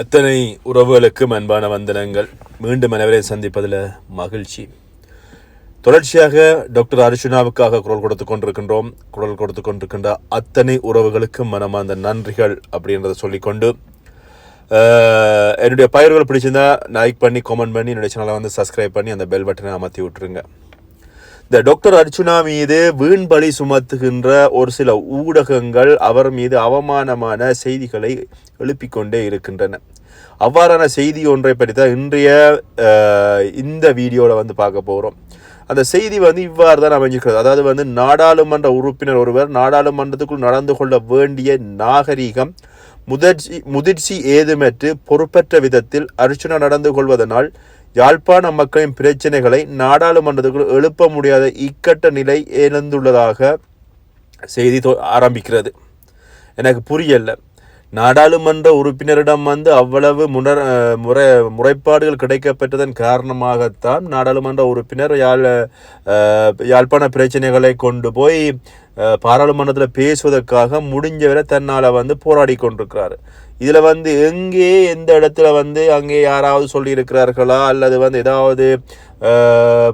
அத்தனை உறவுகளுக்கும் அன்பான வந்தனங்கள். மீண்டும் அனைவரை சந்திப்பதில் மகிழ்ச்சி. தொடர்ச்சியாக டாக்டர் அர்ஜுனாவுக்காக குரல் கொடுத்து கொண்டிருக்கின்றோம். குரல் கொடுத்து கொண்டிருக்கின்ற அத்தனை உறவுகளுக்கும் மனமார்ந்த நன்றிகள் அப்படின்றத சொல்லிக்கொண்டு என்னுடைய பயிர்கள் பிடிச்சிருந்தா லைக் பண்ணி கமெண்ட் பண்ணி என்னுடைய சேனலை வந்து சப்ஸ்கிரைப் பண்ணி அந்த பெல் பட்டனை அமர்த்தி விட்டுருங்க. இந்த டாக்டர் அர்ச்சுனா மீது வீண் பலி சுமத்துகின்ற ஒரு சில ஊடகங்கள் அவர் மீது அவமானமான செய்திகளை எழுப்பிக் கொண்டே இருக்கின்றன. அவ்வாறான செய்தி ஒன்றை பற்றி தான் இன்றைய இந்த வீடியோவில் வந்து பார்க்க போகிறோம் அந்த செய்தி வந்து இவ்வாறு தான் அமைஞ்சிருக்கிறது. அதாவது வந்து நாடாளுமன்ற உறுப்பினர் ஒருவர் நாடாளுமன்றத்துக்குள் நடந்து கொள்ள வேண்டிய நாகரீகம் முதிர்ச்சி முதிர்ச்சி ஏதுமற்று பொறுப்பற்ற விதத்தில் அர்ச்சனா நடந்து கொள்வதனால் யாழ்ப்பாண மக்களின் பிரச்சனைகளை நாடாளுமன்றத்துக்குள் எழுப்ப முடியாத இக்கட்ட நிலை எழுந்துள்ளதாக செய்தி தொ- ஆரம்பிக்கிறது. எனக்கு புரியல. நாடாளுமன்ற உறுப்பினரிடம் வந்து அவ்வளவு முனர் முறை முறைப்பாடுகள் கிடைக்கப்பட்டதன் காரணமாகத்தான் நாடாளுமன்ற உறுப்பினர் யாழ் யாழ்ப்பாண பிரச்சனைகளை கொண்டு போய் பாராளுமன்றத்தில் பேசுவதற்காக முடிஞ்சவரை தன்னால் வந்து போராடி கொண்டிருக்கிறார். இதில் வந்து எங்கே எந்த இடத்துல வந்து அங்கே யாராவது சொல்லியிருக்கிறார்களா? அல்லது வந்து ஏதாவது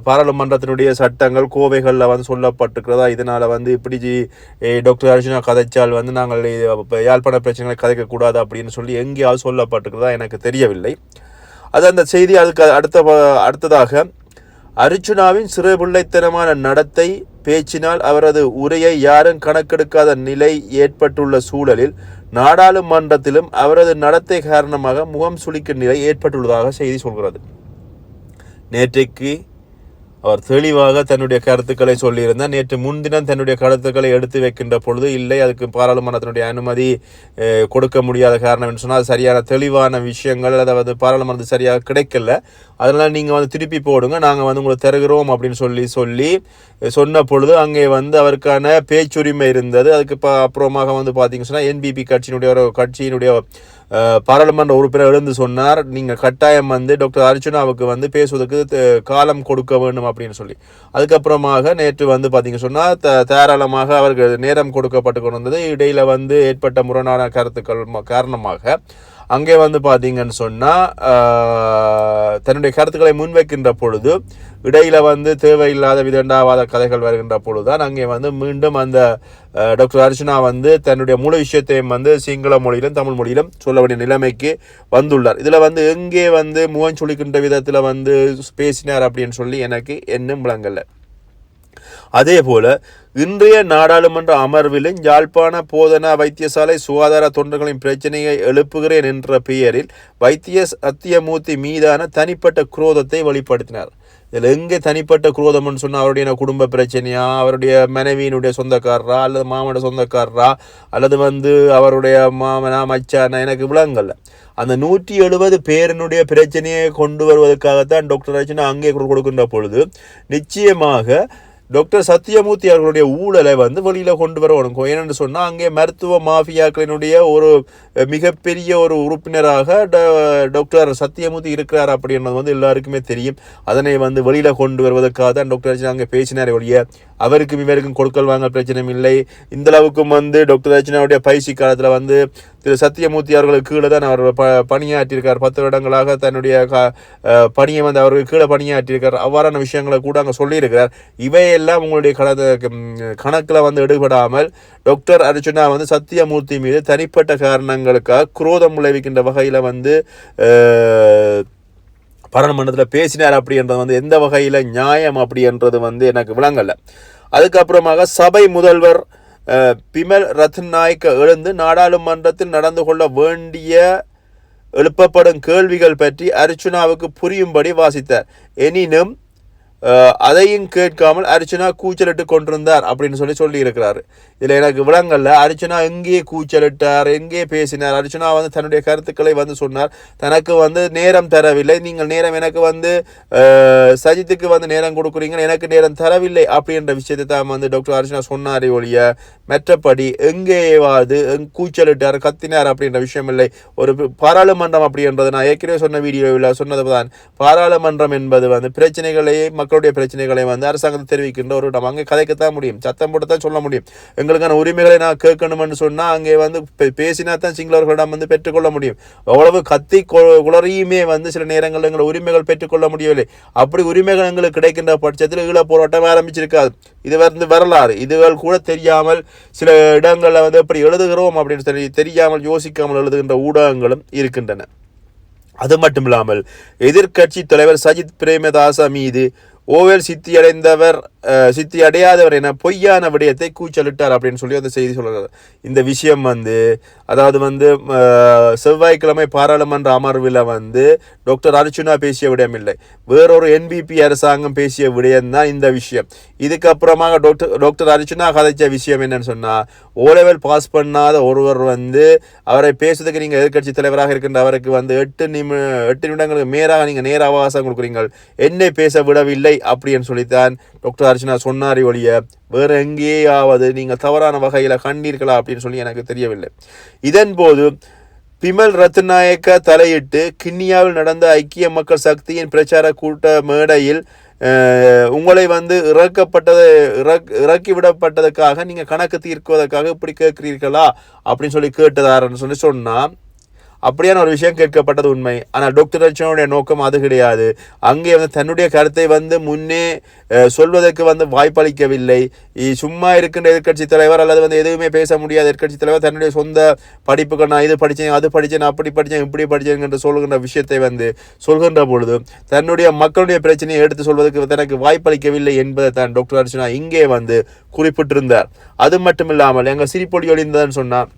பாராளுமன்றத்தினுடைய சட்டங்கள் கோவைகளில் வந்து சொல்லப்பட்டிருக்கிறதா? இதனால் வந்து இப்படி ஜி- டாக்டர் அர்ஜுனா கதைச்சால் வந்து நாங்கள் யாழ்ப்பாண பிரச்சனைகளை கதைக்கக்கூடாது அப்படின்னு சொல்லி எங்கேயாவது சொல்லப்பட்டிருக்கிறதா எனக்கு தெரியவில்லை. அது அந்த செய்தி அதுக்கு அடுத்த அடுத்ததாக அர்ச்சுனாவின் சிறுபிள்ளைத்தனமான நடத்தை பேச்சினால் அவரது உரையை யாரும் கணக்கெடுக்காத நிலை ஏற்பட்டுள்ள சூழலில் நாடாளுமன்றத்திலும் அவரது நடத்தை காரணமாக முகம் சுளிக்கும் நிலை ஏற்பட்டுள்ளதாக செய்தி சொல்கிறது. நேற்றைக்கு அவர் தெளிவாக தன்னுடைய கருத்துக்களை சொல்லியிருந்தார். நேற்று முன்தினம் தன்னுடைய கருத்துக்களை எடுத்து வைக்கின்ற பொழுது இல்லை அதுக்கு பாராளுமன்றத்தினுடைய அனுமதி கொடுக்க முடியாத காரணம் என்று சொன்னால் அது சரியான தெளிவான விஷயங்கள் அதாவது பாராளுமன்றத்து சரியாக கிடைக்கல. அதனால் நீங்கள் வந்து திருப்பி போடுங்க நாங்கள் வந்து உங்களுக்கு தருகிறோம் அப்படின்னு சொல்லி சொல்லி சொன்ன பொழுது அங்கே வந்து அவருக்கான பேச்சுரிமை இருந்தது. அதுக்கு இப்போ அப்புறமாக வந்து பார்த்தீங்க சொன்னால் என்பிபி கட்சியினுடைய ஒரு கட்சியினுடைய பாராளுமன்ற உறுப்பினர் எழுந்து சொன்னார் நீங்கள் கட்டாயம் வந்து டாக்டர் அர்ஜுனாவுக்கு வந்து பேசுவதற்கு காலம் கொடுக்க வேண்டும் அப்படின்னு சொல்லி. அதுக்கப்புறமாக நேற்று வந்து பார்த்தீங்க சொன்னால் த தாராளமாக அவருக்கு நேரம் கொடுக்கப்பட்டு கொண்டிருந்தது. இடையில் வந்து ஏற்பட்ட முரணான கருத்துக்கள் காரணமாக அங்கே வந்து பார்த்தீங்கன்னு சொன்னால் தன்னுடைய கருத்துக்களை முன்வைக்கின்ற பொழுது இடையில் வந்து தேவையில்லாத விதண்டாவாத கதைகள் வருகின்ற பொழுதுதான் அங்கே வந்து மீண்டும் அந்த டாக்டர் அர்ச்சனா வந்து தன்னுடைய முழு விஷயத்தையும் வந்து சிங்கள மொழியிலும் தமிழ் மொழியிலும் சொல்ல வேண்டிய நிலைமைக்கு வந்துள்ளார். இதில் வந்து எங்கே வந்து முகம் சுழிக்கின்ற விதத்தில் வந்து பேசினார் அப்படின்னு சொல்லி எனக்கு என்னும் விளங்கலை. அதே போல இன்றைய நாடாளுமன்ற அமர்விலும் யாழ்ப்பாண போதனா வைத்தியசாலை சுகாதார தொண்டர்களின் பிரச்சனையை எழுப்புகிறேன் என்ற பெயரில் வைத்திய சத்தியமூர்த்தி மீதான தனிப்பட்ட குரோதத்தை வெளிப்படுத்தினார். இதில் எங்கே தனிப்பட்ட குரோதம்னு சொன்னால் அவருடைய குடும்ப பிரச்சனையா அவருடைய மனைவியினுடைய சொந்தக்காரரா அல்லது மாமனோட சொந்தக்காரரா அல்லது வந்து அவருடைய மாமனா மச்சானா எனக்கு விளங்கல. அந்த நூற்றி எழுபது பேரினுடைய பிரச்சனையை கொண்டு வருவதற்காகத்தான் டாக்டர் ரச்சனா அங்கே கொடுக்கின்ற பொழுது நிச்சயமாக டாக்டர் சத்யமூர்த்தி அவர்களுடைய ஊழலை வந்து வெளியில் கொண்டு வர உனக்கும் ஏனென்று சொன்னால் அங்கே மருத்துவ மாஃபியாக்களினுடைய ஒரு மிகப்பெரிய ஒரு உறுப்பினராக ட- டாக்டர் சத்யமூர்த்தி இருக்கிறார் அப்படின்றது வந்து எல்லாருக்குமே தெரியும். அதனை வந்து வெளியில் கொண்டு வருவதற்காக தான் டாக்டர் ரச்சனா அங்கே பேசினார் ஒழிய அவருக்கும் இவருக்கும் கொடுக்கல் வாங்க பிரச்சனையும் இல்லை. இந்த அளவுக்கும் வந்து டாக்டர் ரச்சனாவுடைய பயிற்சி காலத்தில் வந்து திரு சத்யமூர்த்தி அவர்களுக்கு கீழே தான் அவர் ப பணியாற்றியிருக்கார். பத்து வருடங்களாக தன்னுடைய க பணியை வந்து அவருக்கு கீழே பணியாற்றியிருக்கார். அவ்வாறான விஷயங்களை கூட அங்கே சொல்லியிருக்கிறார். எல்லாம் உங்களுடைய கணத கணக்கில் வந்து எடுபடாமல் டாக்டர் அர்ஜுனா வந்து சத்யமூர்த்தி மீது தனிப்பட்ட காரணங்களுக்காக குரோதம் விளைவிக்கின்ற வகையில் வந்து பாராளுமன்றத்தில் பேசினார் அப்படின்றது வந்து எந்த வகையில் நியாயம் அப்படின்றது வந்து எனக்கு விளங்கலை. அதுக்கப்புறமாக சபை முதல்வர் பிமல் ரத்நாய்க்க எழுந்து நாடாளுமன்றத்தில் நடந்து கொள்ள வேண்டிய எழுப்பப்படும் கேள்விகள் பற்றி அர்ச்சுனாவுக்கு புரியும்படி வாசித்தார். எனினும் அதையும் கேட்காமல் அர்ச்சனா கூச்சலிட்டு கொண்டிருந்தார் அப்படின்னு சொல்லி சொல்லியிருக்கிறார். இதில் எனக்கு விளங்கல்ல அர்ச்சனா எங்கேயே கூச்சலிட்டார் எங்கே பேசினார்? அர்ச்சனா வந்து தன்னுடைய கருத்துக்களை வந்து சொன்னார். தனக்கு வந்து நேரம் தரவில்லை. நீங்கள் நேரம் எனக்கு வந்து சஜித்துக்கு வந்து நேரம் கொடுக்குறீங்க எனக்கு நேரம் தரவில்லை அப்படின்ற விஷயத்தை தான் வந்து டாக்டர் அர்ச்சனா சொன்னாரே ஒழிய மற்றபடி எங்கேயாவது எங் கூச்சலிட்டார் கத்தினார் அப்படின்ற விஷயம் இல்லை. ஒரு பாராளுமன்றம் அப்படின்றது நான் ஏற்கனவே சொன்ன வீடியோவில் சொன்னது தான் பாராளுமன்றம் என்பது வந்து பிரச்சனைகளையே மக்கள் மக்களுடைய பிரச்சனைகளை வந்து அரசாங்கத்தை தெரிவிக்கின்ற ஒரு இடம். அங்கே கதைக்கத்தான் முடியும். சத்தம் போட்டு தான் சொல்ல முடியும். எங்களுக்கான உரிமைகளை நான் கேட்கணும்னு சொன்னால் அங்கே வந்து பேசினா தான் சிங்களவர்களிடம் வந்து பெற்றுக்கொள்ள முடியும். அவ்வளவு கத்தி குளறியுமே வந்து சில நேரங்களில் எங்களை உரிமைகள் பெற்றுக்கொள்ள முடியவில்லை. அப்படி உரிமைகள் எங்களுக்கு கிடைக்கின்ற பட்சத்தில் ஈழ போராட்டம் ஆரம்பிச்சிருக்காது. இது வந்து வரலாறு. இதுகள் கூட தெரியாமல் சில இடங்களில் வந்து எப்படி எழுதுகிறோம் அப்படின்னு சொல்லி தெரியாமல் யோசிக்காமல் எழுதுகின்ற ஊடகங்களும் இருக்கின்றன. அது மட்டும் இல்லாமல் எதிர்க்கட்சி தலைவர் சஜித் பிரேமதாசா மீது ஓவல் சித்தி அடைந்தவர் சித்தி அடையாதவர் என பொய்யான விடயத்தை கூச்சலிட்டார் அப்படின்னு சொல்லி அந்த செய்தி சொல்கிறார் இந்த விஷயம் வந்து அதாவது வந்து செவ்வாய்க்கிழமை பாராளுமன்ற அமர்வில் வந்து டாக்டர் அர்ச்சுனா பேசிய விடயம் இல்லை வேறொரு என்பிபி அரசாங்கம் பேசிய விடயம்தான் இந்த விஷயம். இதுக்கப்புறமாக டாக்டர் டாக்டர் அர்ச்சுனா கதைச்ச விஷயம் என்னன்னு சொன்னால் ஓலெவல் பாஸ் பண்ணாத ஒருவர் வந்து அவரை பேசுறதுக்கு நீங்கள் எதிர்க்கட்சி தலைவராக இருக்கின்ற அவருக்கு வந்து எட்டு நிமி எட்டு நிமிடங்களுக்கு மேலாக நீங்கள் நேர அவகாசம் கொடுக்குறீங்கள். என்னை பேச விடவில்லை. அப்படின்னு சொல்லித்தான் டாக்டர் அர்ச்சனா சொன்னாரி ஒழிய வேற எங்கேயாவது நீங்கள் தவறான வகையில் கண்டீர்களா அப்படின்னு சொல்லி எனக்கு தெரியவில்லை. இதன் போது பிமல் ரத்நாயக்க தலையிட்டு கிண்ணியாவில் நடந்த ஐக்கிய மக்கள் சக்தியின் பிரச்சார கூட்ட மேடையில் உங்களை வந்து இறக்கப்பட்டது இறக் இறக்கிவிடப்பட்டதுக்காக நீங்கள் கணக்கு தீர்க்குவதற்காக இப்படி கேட்கிறீர்களா அப்படின்னு சொல்லி கேட்டதாரன்னு சொல்லி சொன்னால் அப்படியான ஒரு விஷயம் கேட்கப்பட்டது உண்மை. ஆனால் டாக்டர் ரச்சனுடைய நோக்கம் அது கிடையாது. அங்கே வந்து தன்னுடைய கருத்தை வந்து முன்னே சொல்வதற்கு வந்து வாய்ப்பளிக்கவில்லை. சும்மா இருக்கின்ற எதிர்க்கட்சி தலைவர் அல்லது வந்து எதுவுமே பேச முடியாத எதிர்க்கட்சி தலைவர் தன்னுடைய சொந்த படிப்புகள் நான் இது படித்தேன் அது படித்தேன் அப்படி படித்தேன் இப்படி படித்தேன் என்று சொல்கின்ற விஷயத்தை வந்து சொல்கின்ற பொழுது தன்னுடைய மக்களுடைய பிரச்சனையை எடுத்து சொல்வதற்கு தனக்கு வாய்ப்பளிக்கவில்லை என்பதை தான் டாக்டர் அர்ச்சனா இங்கே வந்து குறிப்பிட்டிருந்தார். அது மட்டும் இல்லாமல் எங்கள் சிரிப்பொழி ஒளிந்ததுன்னு சொன்னால்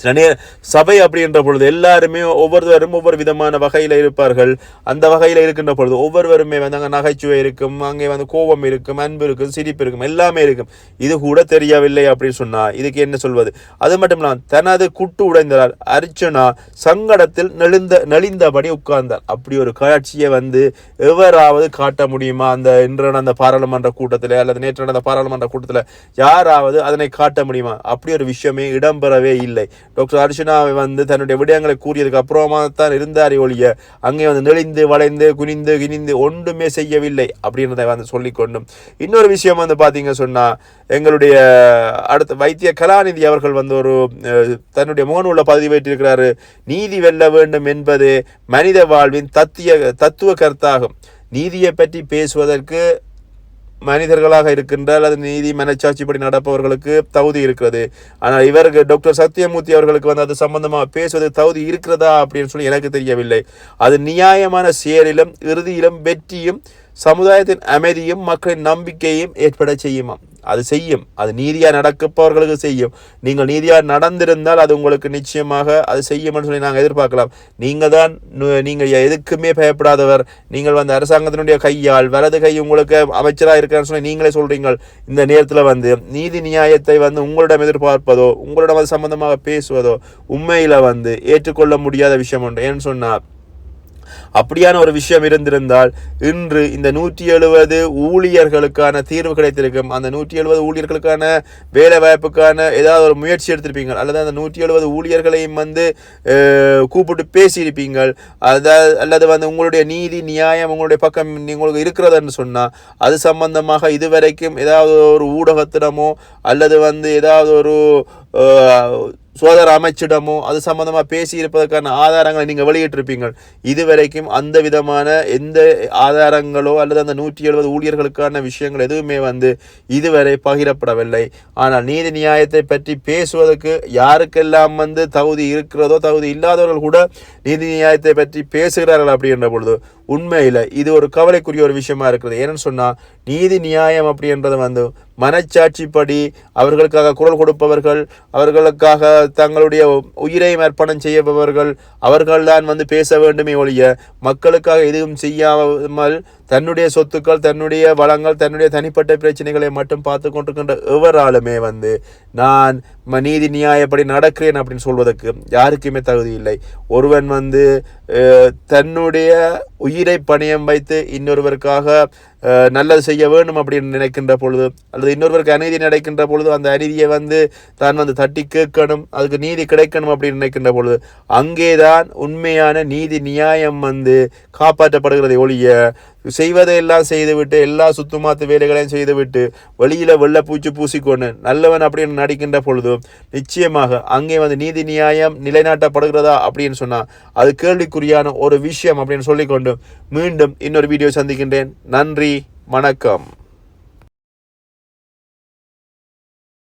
சில நேர சபை அப்படின்ற பொழுது எல்லாருமே ஒவ்வொருவரும் ஒவ்வொரு விதமான வகையில் இருப்பார்கள். அந்த வகையில் இருக்கின்ற பொழுது ஒவ்வொருவருமே வந்து அங்கே நகைச்சுவை இருக்கும் அங்கே வந்து கோபம் இருக்கும் அன்பு இருக்கும் சிரிப்பு இருக்கும் எல்லாமே இருக்கும். இது கூட தெரியவில்லை அப்படின்னு சொன்னா இதுக்கு என்ன சொல்வது? அது மட்டும் இல்லாமல் தனது குட்டு உடைந்தார் அர்ச்சனா சங்கடத்தில் நெளிந்த நெளிந்தபடி உட்கார்ந்தார். அப்படி ஒரு காட்சியை வந்து எவராவது காட்ட முடியுமா? அந்த இன்று நடந்த பாராளுமன்ற கூட்டத்தில் அல்லது நேற்று நடந்த பாராளுமன்ற கூட்டத்தில் யாராவது அதனை காட்ட முடியுமா? அப்படி ஒரு விஷயமே இடம்பெறவே இல்லை. டாக்டர் அர்ச்சனாவை வந்து தன்னுடைய விடயங்களை கூறியதுக்கு அப்புறமா தான் இருந்தார் ஒழிய அங்கே வந்து நெளிந்து வளைந்து குனிந்து கினிந்து ஒன்றுமே செய்யவில்லை அப்படின்றத வந்து சொல்லிக்கொண்டும். இன்னொரு விஷயம் வந்து பார்த்தீங்க சொன்னா எங்களுடைய அடுத்த வைத்திய கலாநிதி அவர்கள் வந்து ஒரு அஹ், தன்னுடைய முகநூல்ல பதிவேற்றிருக்கிறாரு நீதி வெல்ல வேண்டும் என்பது மனித வாழ்வின் தத்திய தத்துவ கருத்தாகும். நீதியை பற்றி பேசுவதற்கு மனிதர்களாக இருக்கின்ற அல்லது நீதி மனச்சாட்சிப்படி நடப்பவர்களுக்கு தகுதி இருக்கிறது. ஆனால் இவருக்கு டாக்டர் சத்யமூர்த்தி அவர்களுக்கு வந்து அது சம்பந்தமாக பேசுவது தகுதி இருக்கிறதா அப்படின்னு சொல்லி எனக்கு தெரியவில்லை. அது நியாயமான செயலிலும் இறுதியிலும் வெற்றியும் சமுதாயத்தின் அமைதியும் மக்களின் நம்பிக்கையும் ஏற்பட செய்யுமாம். அது செய்யும். அது நீதியாக நடக்கப்பவர்களுக்கு செய்யும். நீங்கள் நீதியாக நடந்திருந்தால் அது உங்களுக்கு நிச்சயமாக அது செய்யும்னு சொல்லி நாங்கள் எதிர்பார்க்கலாம். நீங்கள் தான் நீங்கள் எதுக்குமே பயப்படாதவர். நீங்கள் வந்து அரசாங்கத்தினுடைய கையால் வலது கை உங்களுக்கு அமைச்சராக இருக்கிறான்னு சொல்லி நீங்களே சொல்கிறீங்கள் இந்த நேரத்தில் வந்து நீதி நியாயத்தை வந்து உங்களிடம் எதிர்பார்ப்பதோ உங்களிடம் அது சம்பந்தமாக பேசுவதோ உண்மையில் வந்து ஏற்றுக்கொள்ள முடியாத விஷயம் ஒன்று. ஏன்னு சொன்னால் அப்படியான ஒரு விஷயம் இருந்திருந்தால் இன்று இந்த நூற்றி எழுபது ஊழியர்களுக்கான தீர்வு கிடைத்திருக்கும். அந்த நூற்றி எழுபது ஊழியர்களுக்கான வேலை வாய்ப்புக்கான ஏதாவது ஒரு முயற்சி எடுத்திருப்பீங்க அல்லது அந்த நூற்றி எழுபது ஊழியர்களையும் வந்து கூப்பிட்டு பேசியிருப்பீங்கள். அதாவது அல்லது வந்து உங்களுடைய நீதி நியாயம் உங்களுடைய பக்கம் உங்களுக்கு இருக்கிறதுன்னு சொன்னால் அது சம்பந்தமாக இதுவரைக்கும் ஏதாவது ஒரு ஊடகத்திடமோ அல்லது வந்து ஏதாவது ஒரு சுகாதார அமைச்சிடமோ அது சம்பந்தமாக பேசி இருப்பதற்கான ஆதாரங்களை நீங்கள் வெளியிட்டிருப்பீங்கள். இதுவரைக்கும் அந்த விதமான எந்த ஆதாரங்களோ அல்லது அந்த நூற்றி எழுபது ஊழியர்களுக்கான விஷயங்கள் எதுவுமே வந்து இதுவரை பகிரப்படவில்லை. ஆனால் நீதி நியாயத்தை பற்றி பேசுவதற்கு யாருக்கெல்லாம் வந்து தகுதி இருக்கிறதோ தகுதி இல்லாதவர்கள் கூட நீதி நியாயத்தை பற்றி பேசுகிறார்கள் அப்படின்ற பொழுது உண்மையில் இது ஒரு கவலைக்குரிய ஒரு விஷயமா இருக்குது ஏன்னு சொன்னால் நீதி நியாயம் அப்படின்றது வந்து மனச்சாட்சிப்படி அவர்களுக்காக குரல் கொடுப்பவர்கள் அவர்களுக்காக தங்களுடைய உயிரை அர்ப்பணம் செய்பவர்கள் அவர்கள்தான் வந்து பேச வேண்டுமே ஒழிய மக்களுக்காக எதுவும் செய்யாமல் தன்னுடைய சொத்துக்கள் தன்னுடைய வளங்கள் தன்னுடைய தனிப்பட்ட பிரச்சனைகளை மட்டும் பார்த்து கொண்டிருக்கின்ற எவராலுமே வந்து நான் நீதி நியாயப்படி நடக்கிறேன் அப்படின்னு சொல்வதற்கு யாருக்குமே தகுதி இல்லை. ஒருவன் வந்து தன்னுடைய உயிரை பணியம் வைத்து இன்னொருவருக்காக நல்லது செய்ய வேண்டும் அப்படின்னு நினைக்கின்ற பொழுது அல்லது இன்னொருவருக்கு அநீதி நடக்கின்ற பொழுது அந்த அநீதியை வந்து தான் வந்து தட்டி கேட்கணும் அதுக்கு நீதி கிடைக்கணும் அப்படின்னு நினைக்கின்ற பொழுது அங்கேதான் உண்மையான நீதி நியாயம் வந்து காப்பாற்றப்படுகிறது ஒழிய செய்வதையெல்லாம் செய்துவிட்டு எல்லா சுத்தமாத்து வேலைகளையும் செய்துவிட்டு வெளியில் வெள்ளை பூச்சி பூசிக்கொண்டு நல்லவன் அப்படின்னு நடிக்கின்ற பொழுது நிச்சயமாக அங்கே வந்து நீதி நியாயம் நிலைநாட்டப்படுகிறதா அப்படின்னு சொன்னால் அது கேள்விக்குறியான ஒரு விஷயம் அப்படின்னு சொல்லிக்கொண்டு மீண்டும் இன்னொரு வீடியோ சந்திக்கின்றேன். நன்றி. வணக்கம்.